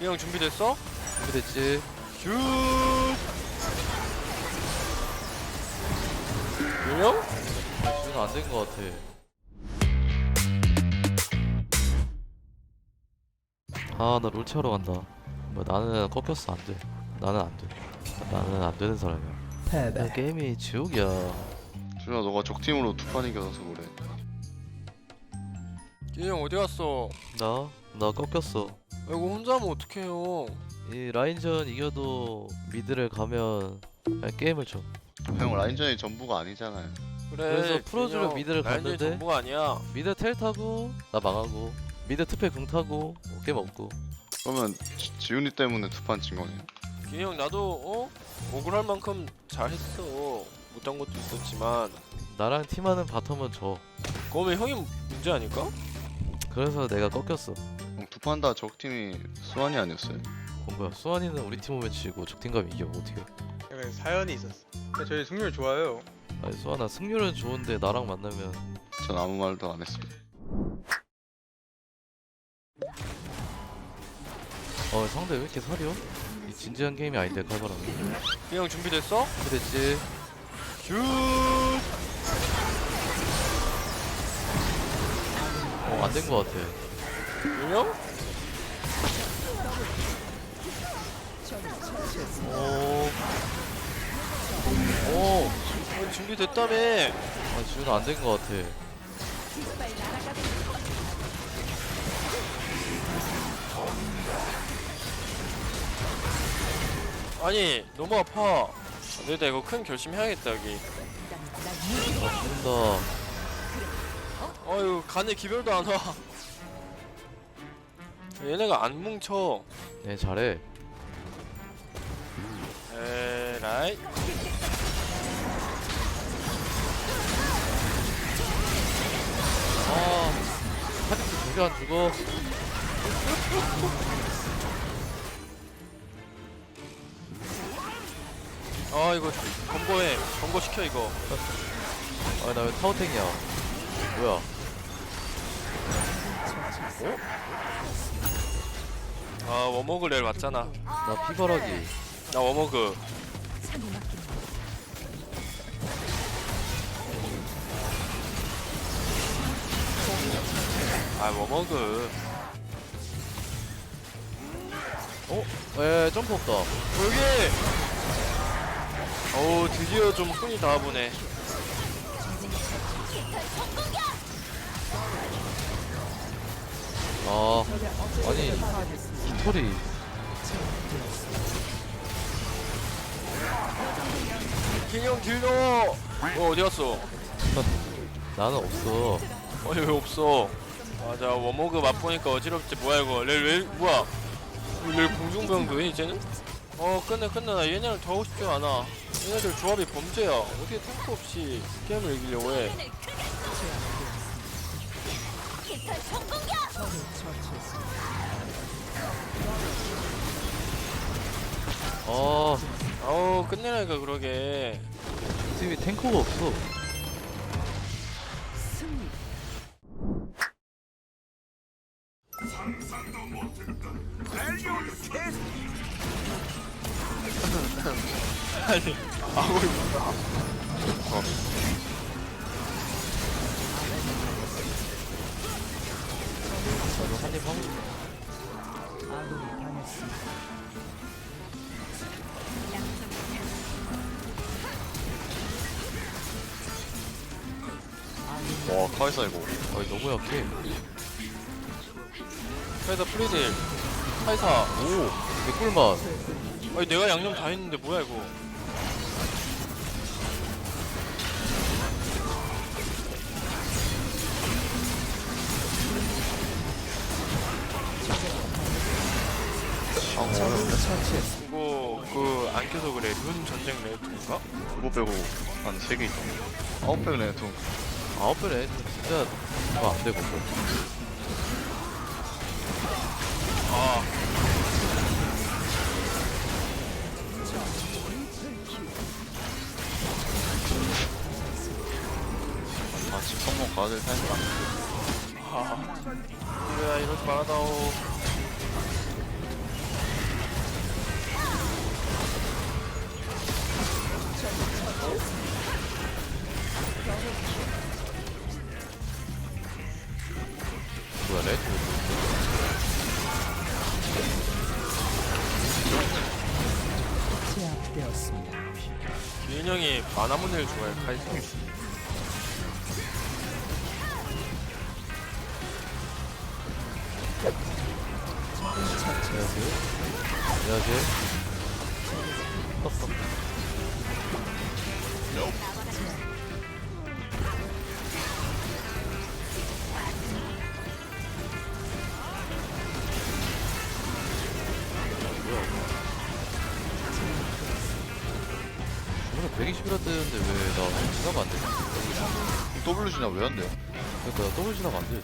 형 준비됐어? 준비됐지? 슛! 형? 지금 안된 거 같아. 아, 나 롤체하러 간다. 뭐 나는 꺾였어, 안 돼. 나는 안 돼. 나는 안 되는 사람이야. 나 게임이 지옥이야. 준아 너가 적팀으로 두 판 이겨서 그래 형 어디 갔어? 나? 나 꺾였어. 이거 혼자 하면 어떡해요 이 라인전 이겨도 미드를 가면 그냥 게임을 쳐. 형 라인전이 전부가 아니잖아요 그래 그래서 풀어주려 형, 미드를 라인전이 갔는데? 전부가 아니야 미드 텔 타고 나 망하고 미드 투패 궁 타고 뭐 게임 없고. 그러면 지, 지훈이 때문에 두판진 거네요 기형 나도 어? 억울할 만큼 잘했어 못한 것도 있었지만 나랑 팀하는 바텀은 져. 그러면 형이 문제 아닐까? 그래서 내가 꺾였어. 두 판 다 적팀이 수환이 아니었어요? 어, 뭐야 수환이는 우리 팀 오면 지고 적팀 가면 이겨 어떻게? 약간 사연이 있었어. 근데 저희 승률 좋아요. 아니 수환아 승률은 좋은데 나랑 만나면 전 아무 말도 안 했습니다 어 상대 왜 이렇게 사려? 이 진지한 게임이 아닌데 칼바람이. 기형 준비됐어? 그랬지. 슛! 어안 된 거 같아. 형? 오. 오. 어, 준비됐다며 아 지훈아 안된거 같아. 아니 너무 아파 내가 이거 큰 결심 해야겠다 여기 아 죽는다. 어휴 간에 기별도 안 와 얘네가 안 뭉쳐 네 잘해. 에라이 아 카디스 두개 안 죽어. 아 이거 검거해 검거 시켜 이거 아 나 왜 타워탱이야? 뭐야? 아 워머그 렐 맞잖아 나 피바라기. 나 워머그 아 워머그 어? 에 점프 없다. 어, 여기 어우 드디어 좀 손이 닿아보네 아 아니 스토리. 기념 딜러 어 어디 갔어? 나는 없어. 아니 왜 없어? 맞아 워머그 맛보니까 어지럽지. 뭐야 이거? 렐 왜 뭐야? 렐 공중병도 해 이제는? 어 끝내 끝내. 나 얘네를 더 하고 싶지 않아. 얘네들 조합이 범죄야. 어떻게 탱크 없이 게임을 이기려고 해 아 아우 끝내라니까 그러게 팀이 탱커가 없어. 아니 아고 나도 한입 하고 싶어. 와 카이사 이거 아니 너무 약해. 카이사 프리딜 카이사 오 개꿀맛. 아니 내가 양념 다 했는데 뭐야 이거 아 어렵네 이거 그안 켜서 그래 룬 전쟁 레이트인가? 그거 빼고 한 3개 있다 아홉 배 레네통 배네 진짜 그거 안 되고. 아아집 한번 가야 될 아니야 아, 이래야 이러지 말아다오. 유인 형이 마나문을 좋아해 카이사. 안녕하세요. 오늘 120이라 뜨는데 왜나 지나가 안 되지? W 진화 왜안 돼요? 그러니까 나 더블 지나가 안 돼.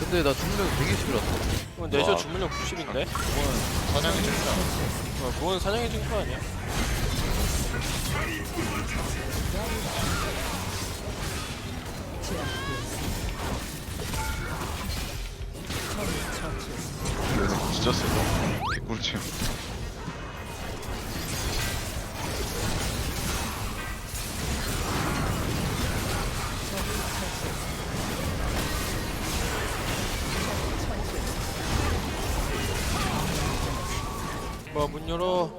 근데 나 중력 120이라 떠. 그건 내셔 와. 주문력 90인데? 그거는 사냥이 진짜 어, 그건 사냥의 증거 아니야? 진짜 세다 개꿀잼 뭐문 열어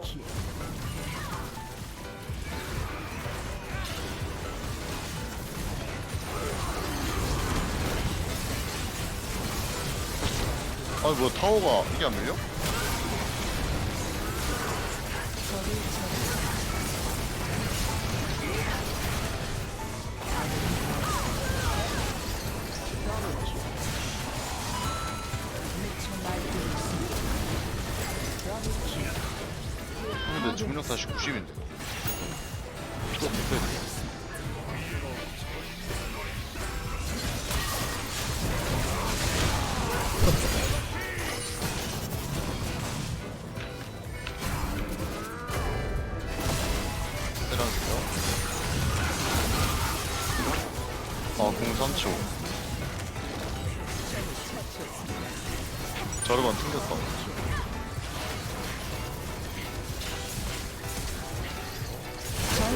아니 뭐 타워가 이게 안 밀려? 중력 다시 90인데. 세라니까 아 03초. 자르반 튕겼다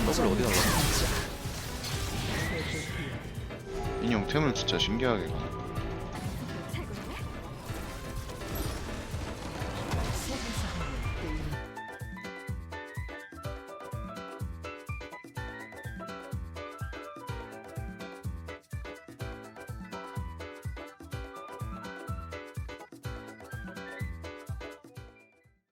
더블 어디 날라? 인형 템을 진짜 신기하게 가.